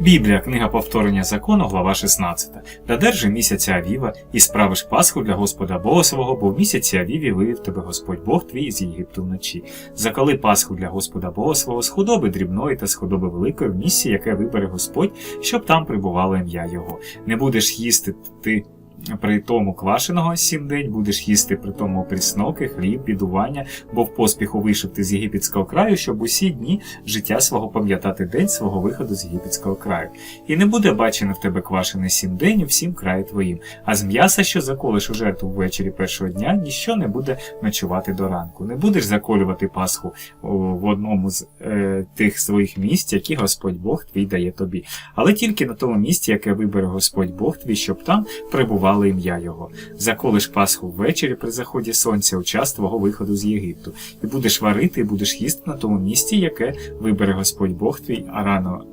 Біблія, книга повторення закону, глава 16. Додержи місяця Авіва і справиш Пасху для Господа Бога свого, бо в місяці Авіві вивів тебе Господь Бог твій з Єгипту вночі. Закали Пасху для Господа Бога свого з худоби дрібної та з худоби великої в місці, яке вибере Господь, щоб там прибувало ім'я Його. Не будеш їсти ти при тому квашеного сім день, будеш їсти при тому прісноки, хліб, бідування, бо в поспіху вийшов ти з єгипетського краю, щоб усі дні життя свого пам'ятати день свого виходу з єгипетського краю. І не буде бачено в тебе квашене сім день у всім краї твоїм, а з м'яса, що заколиш у жертву ввечері першого дня, ніщо не буде ночувати до ранку. Не будеш заколювати Пасху в одному з е, тих своїх місць, які Господь Бог твій дає тобі, але тільки на тому місці, яке вибере Господь Бог твій, щоб там прибувало ім'я Його. Заколиш Пасху ввечері при заході сонця у час твого виходу з Єгипту, і будеш варити, і будеш їсти на тому місці, яке вибере Господь Бог твій, а рано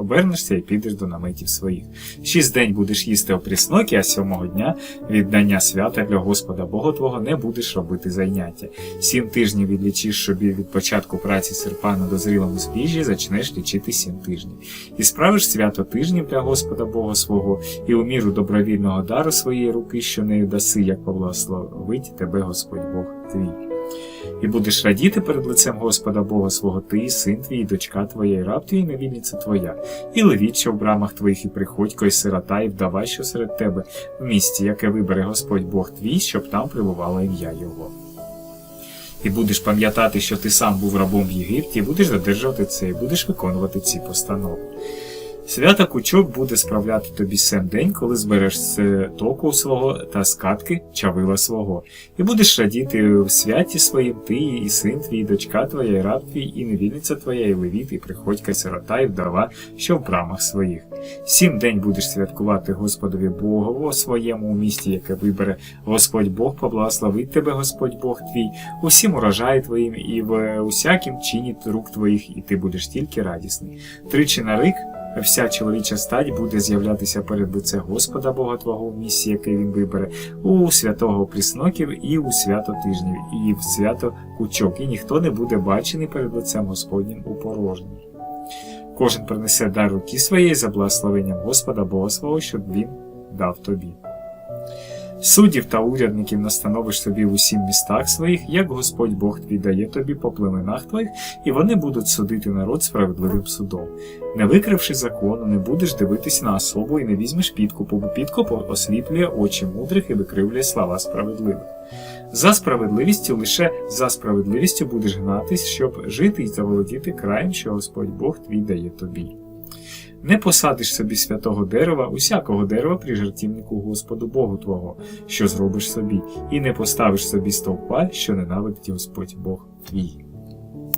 обернешся і підеш до наметів своїх. Шість день будеш їсти опрісноки, а сьомого дня віддання свята для Господа Бога Твого не будеш робити зайняття. Сім тижнів відлічиш собі від початку праці серпа на дозрілому збіжжі, зачнеш лічити сім тижнів. І справиш свято тижнів для Господа Бога свого, і у міру добровільного дару своєї руки, що нею даси, як поблагословить тебе Господь Бог твій. І будеш радіти перед лицем Господа Бога свого ти, син твій, дочка твоя, і раб твій, невільниця твоя, і левіт, що в брамах твоїх, і приходько, і сирота, і вдова, що серед тебе, в місті, яке вибере Господь Бог твій, щоб там прибувало ім'я Його. І будеш пам'ятати, що ти сам був рабом в Єгипті, і будеш додержувати це, і будеш виконувати ці постанови. Свята кучок буде справляти тобі сем день, коли збереш току свого та скатки чавила свого, і будеш радіти в святі своїм ти, і син твій, і дочка твоя, і раб твій, і невільниця твоя, і левіт, і приходька, сирота, і вдова, що в брамах своїх. Сім день будеш святкувати Господові Богово своєму у місті, яке вибере Господь Бог, поблагословить тебе Господь Бог твій, усім урожаї твоїм, і в усякім чині рук твоїх, і ти будеш тільки радісний. Тричі на рік Вся чоловіча стать буде з'являтися перед лице Господа Бога Твого в місці, яке він вибере, у святого Прісноків і у свято тижнів, і в свято кучок, і ніхто не буде бачений перед лицем Господнім у порожній. Кожен принесе дар руки своєї за благословенням Господа Бога свого, щоб він дав тобі. Суддів та урядників настановиш собі в усім містах своїх, як Господь Бог твій дає тобі по племенах твоїх, і вони будуть судити народ справедливим судом. Не викривши закону, не будеш дивитись на особу і не візьмеш підкупу, бо підкуп осліплює очі мудрих і викривлює слова справедливих. За справедливістю лише за справедливістю будеш гнатись, щоб жити і заволодіти краєм, що Господь Бог твій дає тобі. Не посадиш собі святого дерева, усякого дерева при жертівнику Господу Богу Твого, що зробиш собі, і не поставиш собі стовпа, що ненавидить Господь Бог твій.